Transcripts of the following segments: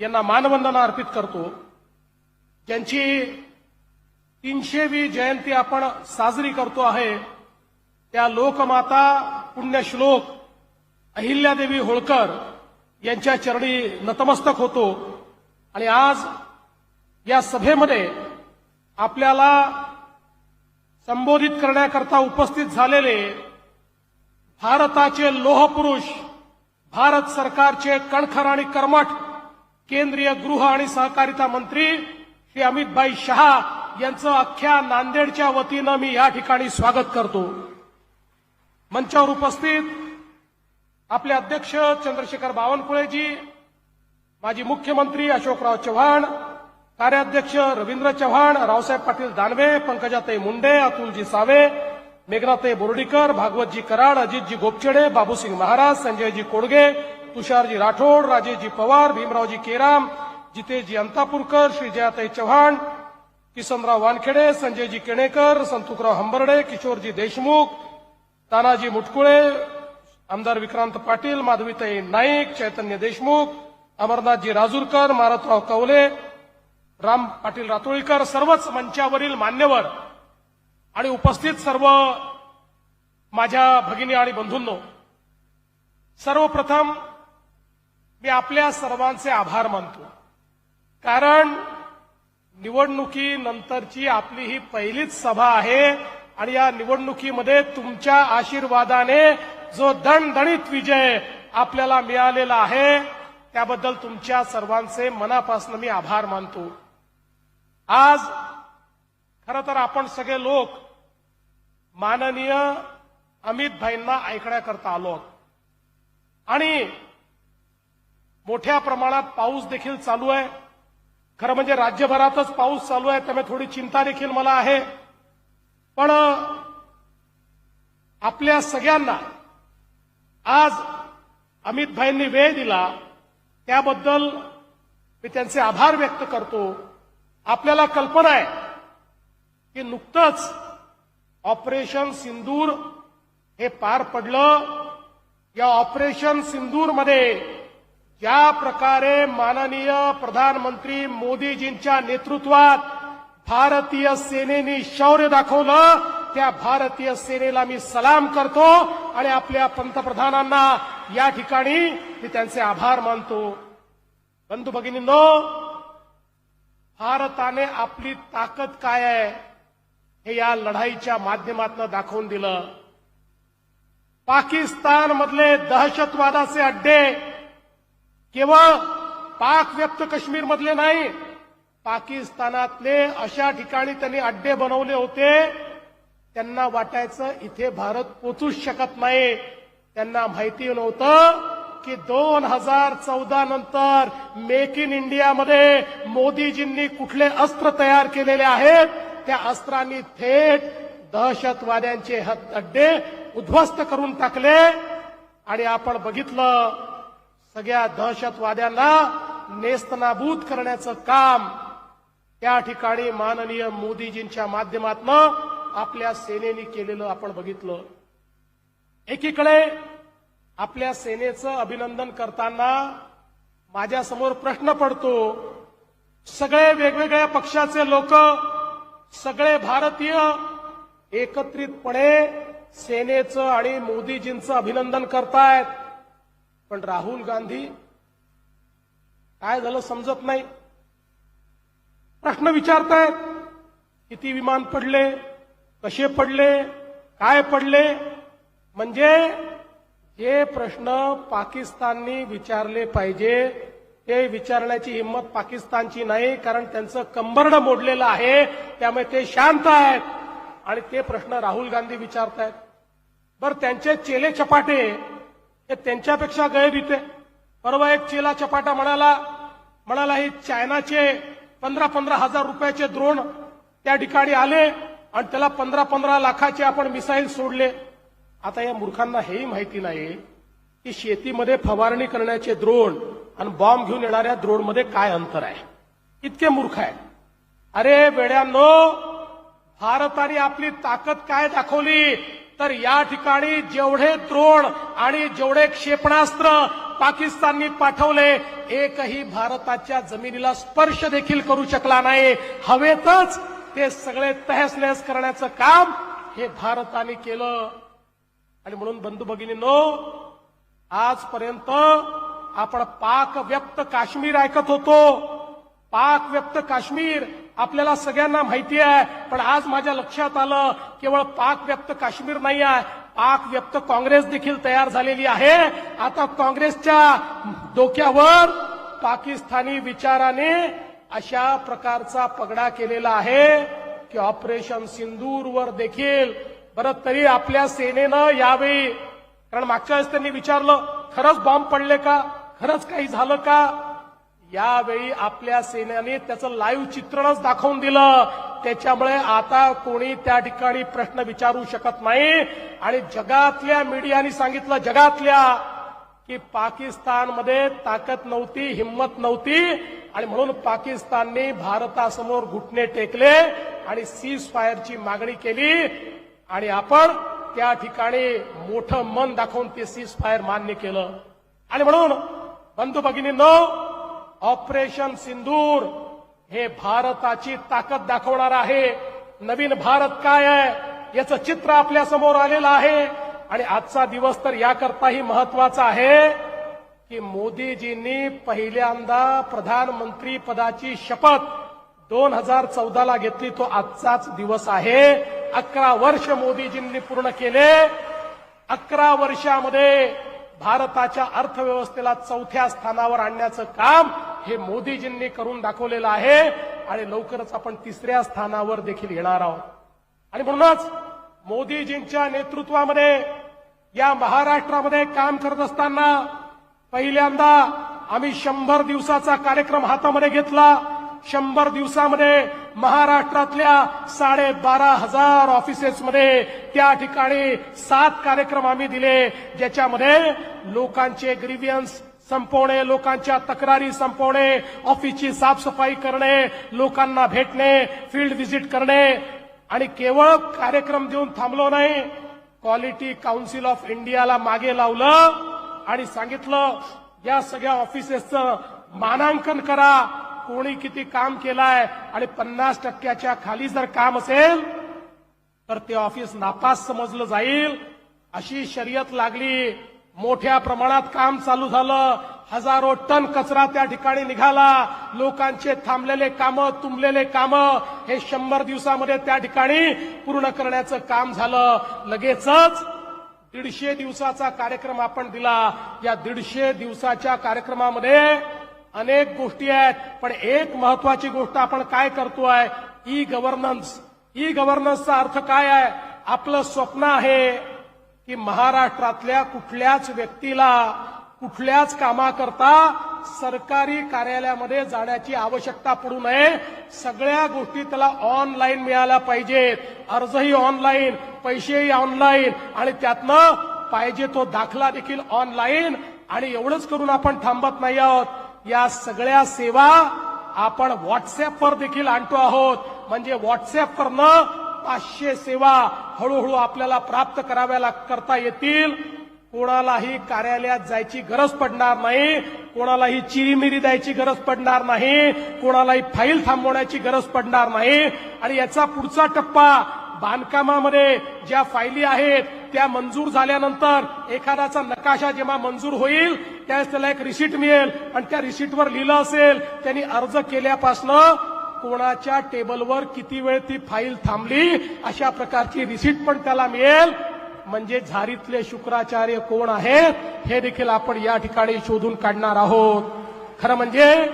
यांना मानवंदना अर्पित करतो. ज्यांची तीनशेवी जयंती आपण साजरी करतो आहे. त्या लोकमाता पुण्यश्लोक अहिल्यादेवी होळकर यांच्या चरणी नतमस्तक होतो. आणि आज या सभेमध्ये आपल्याला संबोधित करण्याकरता उपस्थित झालेले भारताचे लोहपुरुष भारत सरकारचे कणखर आणि कर्मठ केंद्रीय गृह आणि सहकारिता मंत्री श्री अमितभाई शहा यांचं अख्ख्या नांदेडच्या वतीनं मी या ठिकाणी स्वागत करतो. मंचावर उपस्थित आपले अध्यक्ष चंद्रशेखर बावनकुळेजी माजी मुख्यमंत्री अशोकराव चव्हाण कार्याध्यक्ष रवींद्र चव्हाण रावसाहेब पाटील दानवे पंकजाताई मुंडे अतुलजी सावे मेघनाताई बोर्डीकर भागवतजी कराड अजितजी गोपचेडे बाबूसिंग महाराज संजयजी कोडगे तुषारजी राठोड राजेजी पवार भीमरावजी केराम जितेशजी अंतापूरकर श्री जयाताई चव्हाण किसनराव वानखेडे संजयजी केणेकर संतुकराव हंबर्डे किशोरजी देशमुख तानाजी मुटकुळे आमदार विक्रांत पाटील माधवीताई नाईक चैतन्य देशमुख अमरनाथजी राजूरकर मारतराव कवले राम पाटील रातोळीकर सर्वच मंचावरील मान्यवर आणि उपस्थित सर्व माझ्या भगिनी आणि बंधूंनो सर्वप्रथम मी आपल्या सर्वांचे आभार मानतो. कारण निवडणुकीनंतरची आपली ही पहिलीच सभा आहे आणि या निवडणुकीमध्ये तुमच्या आशीर्वादाने जो दणदणीत विजय आपल्याला मिळालेला आहे त्याबद्दल तुमच्या सर्वांचे मनापासून मी आभार मानतो. आज खरं तर आपण सगळे लोक माननीय अमित भाईंना ऐकण्याकरता आलो आणि मोठ्या प्रमाणात पाऊस देखील चालू आहे. खरं म्हणजे राज्यभरातच पाऊस चालू आहे त्यामुळे थोडी चिंता देखील मला आहे. पण आपल्या सगळ्यांना आज अमित भाईंनी वेळ दिला त्याबद्दल मी त्यांचे आभार व्यक्त करतो. आपल्याला कल्पना आहे की नुकतंच ऑपरेशन सिंदूर हे पार पडलं. या ऑपरेशन सिंदूरमध्ये ज्या प्रकारे माननीय प्रधानमंत्री मोदीजींच्या नेतृत्वात भारतीय सेनेने शौर्य दाखवलं. त्या भारतीय सेनेला मी सलाम करतो आणि आपल्या पंतप्रधानांना या ठिकाणी मी त्यांचे आभार मानतो. बंधू भगिनींनो भारताने आपली ताकद काय आहे हे या लढाईच्या माध्यमातून दाखवून दिलं. पाकिस्तान मधले दहशतवादाचे अड्डे केवळ पाक व्यक्त काश्मीर मधले नाही पाकिस्तानातले अशा ठिकाणी त्यांनी अड्डे बनवले होते त्यांना वाटायचं इथे भारत पोचूच शकत नाही. त्यांना माहिती नव्हतं की दोन हजार चौदा नंतर मेक इन इंडियामध्ये मोदीजींनी कुठले अस्त्र तयार केलेले आहेत त्या अस्त्रांनी थेट दहशतवाद्यांचे अड्डे उद्ध्वस्त करून टाकले. आणि आपण बघितलं सगळ्या दहशतवाद्यांना नेस्तनाबूत करण्याचं काम त्या ठिकाणी माननीय मोदीजींच्या माध्यमातून आपल्या सेनेने केलेलं आपण बघितलं. एकीकडे आपल्या सेनेचं अभिनंदन करताना माझ्यासमोर प्रश्न पडतो सगळे वेगवेगळ्या पक्षाचे लोक सगळे भारतीय एकत्रितपणे सेनेचं आणि मोदीजींचं अभिनंदन करतायत. पण राहुल गांधी काय झालं समजत नाही. प्रश्न विचारतायत किती विमान पडले कसे पडले काय पडले? म्हणजे जे प्रश्न पाकिस्ताननी विचारले पाहिजे. ते विचारण्याची हिंमत पाकिस्तानची नाही कारण त्यांचं कंबरड मोडलेलं आहे. त्यामुळे ते शांत आहेत. आणि ते प्रश्न राहुल गांधी विचारतायत. बरं त्यांचे चेले चपाटे हे त्यांच्यापेक्षा गैररीते परवा एक चेला चपाटा म्हणाला म्हणाला हे चायनाचे पंधरा पंधरा हजार रुपयाचे द्रोण त्या ठिकाणी आले आणि त्याला पंधरा पंधरा लाखाचे आपण मिसाईल सोडले. आता या मूर्खांना हेही माहिती नाही की शेतीमध्ये फवारणी करण्याचे द्रोण आणि बॉम्ब घेऊन येणाऱ्या द्रोणमध्ये काय अंतर आहे. इतके मूर्ख आहे अरे वेड्यांनो भारताने आपली ताकद काय दाखवली? तर या ठिकाणी जेवढे द्रोण आणि जेवढे क्षेपणास्त्र पाकिस्ताननी पाठवले एकही भारताच्या जमिनीला स्पर्श देखील करू शकला नाही. हवेतच ते सगळे तहस नहस करण्याचं काम हे भारताने केलं. आणि म्हणून बंधू भगिनींनो आजपर्यंत आपण पाक व्यक्त काश्मीर ऐकत होतो. पाक व्यक्त काश्मीर आपल्याला सगळ्यांना माहिती आहे पण आज माझ्या लक्षात आलं केवळ पाक व्यक्त काश्मीर नाही आहे पाक व्यक्त काँग्रेस देखील तयार झालेली आहे. आता काँग्रेसच्या डोक्यावर पाकिस्तानी विचाराने अशा प्रकारचा पगडा केलेला आहे की ऑपरेशन सिंदूरवर देखील. बरं तरी आपल्या सेनेनं यावेळी कारण मागच्या वेळेस त्यांनी विचारलं खरंच बॉम्ब पडले का? खरंच काही झालं का? यावेळी आपल्या सेनेने त्याचं लाईव्ह चित्रणच दाखवून दिलं. त्याच्यामुळे आता कोणी त्या ठिकाणी प्रश्न विचारू शकत नाही. आणि जगातल्या मीडियाने सांगितलं जगातल्या की पाकिस्तानमध्ये ताकद नव्हती हिंमत नव्हती. आणि म्हणून पाकिस्तानने भारतासमोर घुटणे टेकले आणि सीज फायरची मागणी केली. आणि आपण त्या ठिकाणी मोठं मन दाखवून ते सीज फायर मान्य केलं. आणि म्हणून बंधू भगिनींनो ऑपरेशन सिंदूर हे भारताची ताकद दाखवणार आहे. नवीन भारत काय आहे याचं चित्र आपल्यासमोर आलेलं आहे. आणि आजचा दिवस तर याकरताही महत्त्वाचा आहे की मोदीजींनी पहिल्यांदा प्रधानमंत्री पदाची शपथ दोन हजार चौदाला घेतली. तो आजचाच दिवस आहे. अकरा वर्ष मोदीजींनी पूर्ण केले. अकरा वर्षामध्ये भारताच्या अर्थव्यवस्थेला चौथ्या स्थानावर आणण्याचं काम हे मोदीजींनी करून दाखवलेलं आहे आणि लवकरच आपण तिसऱ्या स्थानावर देखील येणार आहोत. आणि म्हणूनच मोदीजींच्या नेतृत्वामध्ये या महाराष्ट्रामध्ये काम करत असताना पहिल्यांदा आम्ही शंभर दिवसाचा कार्यक्रम हातामध्ये घेतला. शंभर दिवसामध्ये महाराष्ट्रातल्या साडेबारा हजार ऑफिसेसमध्ये त्या ठिकाणी सात कार्यक्रम आम्ही दिले ज्याच्यामध्ये लोकांचे ग्रीवियन्स संपवणे लोकांच्या तक्रारी संपवणे ऑफिसची साफसफाई करणे लोकांना भेटणे फील्ड व्हिजिट करणे. आणि केवळ कार्यक्रम देऊन थांबलो नाही क्वालिटी काउन्सिल ऑफ इंडियाला मागे लावलं आणि सांगितलं या सगळ्या ऑफिसेसचं मानांकन करा. कोणी किती काम केलाय आणि पन्नास टक्क्याच्या खाली जर काम असेल तर ते ऑफिस नापास समजलं जाईल. अशी शर्यत लागली. मोठ्या प्रमाणात काम चालू झालं. हजारो टन कचरा त्या ठिकाणी निघाला. लोकांचे थांबलेले कामं तुंबलेले कामं हे शंभर दिवसामध्ये त्या ठिकाणी पूर्ण करण्याचं काम झालं. लगेचच दीडशे दिवसाचा कार्यक्रम आपण दिला. या दीडशे दिवसाच्या कार्यक्रमामध्ये अनेक गोष्टी आहेत. पण एक महत्वाची गोष्ट आपण काय करतोय ई गव्हर्नन्स ई गव्हर्नन्सचा अर्थ काय आहे? आपलं स्वप्न आहे की महाराष्ट्रातल्या कुठल्याच व्यक्तीला कुठल्याच कामाकरता सरकारी कार्यालयामध्ये जाण्याची आवश्यकता पडू नये. सगळ्या गोष्टी त्याला ऑनलाईन मिळाल्या पाहिजेत. अर्जही ऑनलाईन पैसेही ऑनलाईन आणि त्यातनं पाहिजे तो दाखला देखील ऑनलाईन आणि एवढंच करून आपण थांबत नाही आहोत. या सगळ्या सेवा आपण व्हॉट्सअपवर देखील आणतो आहोत. म्हणजे व्हॉट्सअपवरनं पाचशे सेवा हळूहळू आपल्याला प्राप्त कराव्या करता येतील. कोणालाही कार्यालयात जायची गरज पडणार नाही. कोणालाही चिरीमिरी द्यायची गरज पडणार नाही. कोणालाही फाईल थांबवण्याची गरज पडणार नाही. आणि याचा पुढचा टप्पा बांधकामामध्ये ज्या फायली आहेत त्या मंजूर झाल्यानंतर एखाद्याचा नकाशा जेव्हा मंजूर होईल त्यावेळेस त्याला एक रिसीट मिळेल. आणि त्या रिसीटवर लिहिलं असेल त्यांनी अर्ज केल्यापासनं कोणाच्या टेबलवर किती वेळ ती फाईल थांबली अशा प्रकारची रिसीट पण त्याला मिळेल. म्हणजे झारीतले शुक्राचार्य कोण आहेत हे देखील आपण या ठिकाणी शोधून काढणार आहोत. खरं म्हणजे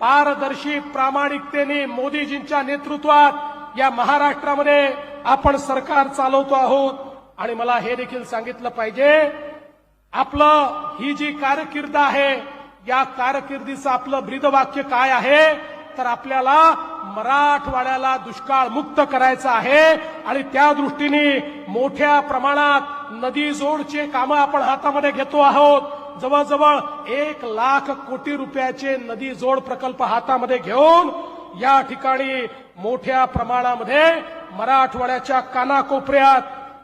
पारदर्शी प्रामाणिकतेने मोदीजींच्या नेतृत्वात या महाराष्ट्रामध्ये आपण सरकार चालवतो आहोत. आणि मला हे देखील सांगितलं पाहिजे आपलं ही जी कारकिर्द आहे या कारकिर्दीचं आपलं ब्रीदवाक्य काय आहे तर आपल्याला मराठवाड्याला दुष्काळ मुक्त करायचं आहे आणि त्या दृष्टीने मोठ्या प्रमाणात नदी जोडचे कामं आपण हातामध्ये घेतो आहोत. जवळजवळ एक लाख कोटी रुपयाचे नदी जोड प्रकल्प हातामध्ये घेऊन या ठिकाणी मोठ्या प्रमाणामध्ये मराठवाड्याच्या कानाकोपऱ्यात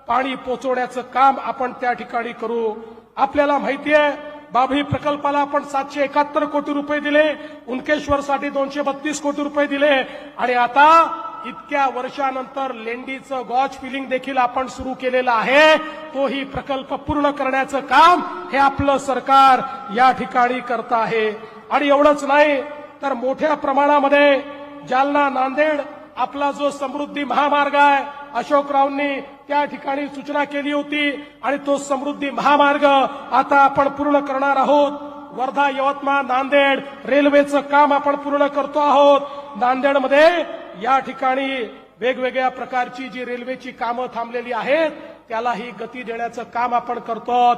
पाणी पोचवण्याचं काम आपण त्या ठिकाणी करू. आपल्याला माहिती आहे बाबी प्रकल्पाला आपण सातशे एकाहत्तर कोटी रुपये दिले. उनकेश्वरसाठी दोनशे बत्तीस कोटी रुपये दिले. आणि आता इतक्या वर्षानंतर लेंडीचं गॉच फिलिंग देखील आपण सुरू केलेलं आहे. तोही प्रकल्प पूर्ण करण्याचं काम हे आपलं सरकार या ठिकाणी करत आहे. आणि एवढंच नाही तर मोठ्या प्रमाणामध्ये जालना नांदेड आपला जो समृद्धी महामार्ग आहे अशोकरावांनी त्या ठिकाणी सूचना केली होती आणि तो समृद्धी महामार्ग आता आपण पूर्ण करणार आहोत. वर्धा यवतमाळ नांदेड रेल्वेचं काम आपण पूर्ण करतो आहोत. नांदेडमध्ये या ठिकाणी वेगवेगळ्या प्रकारची जी रेल्वेची कामं थांबलेली आहेत त्यालाही गती देण्याचं काम आपण करतो आहोत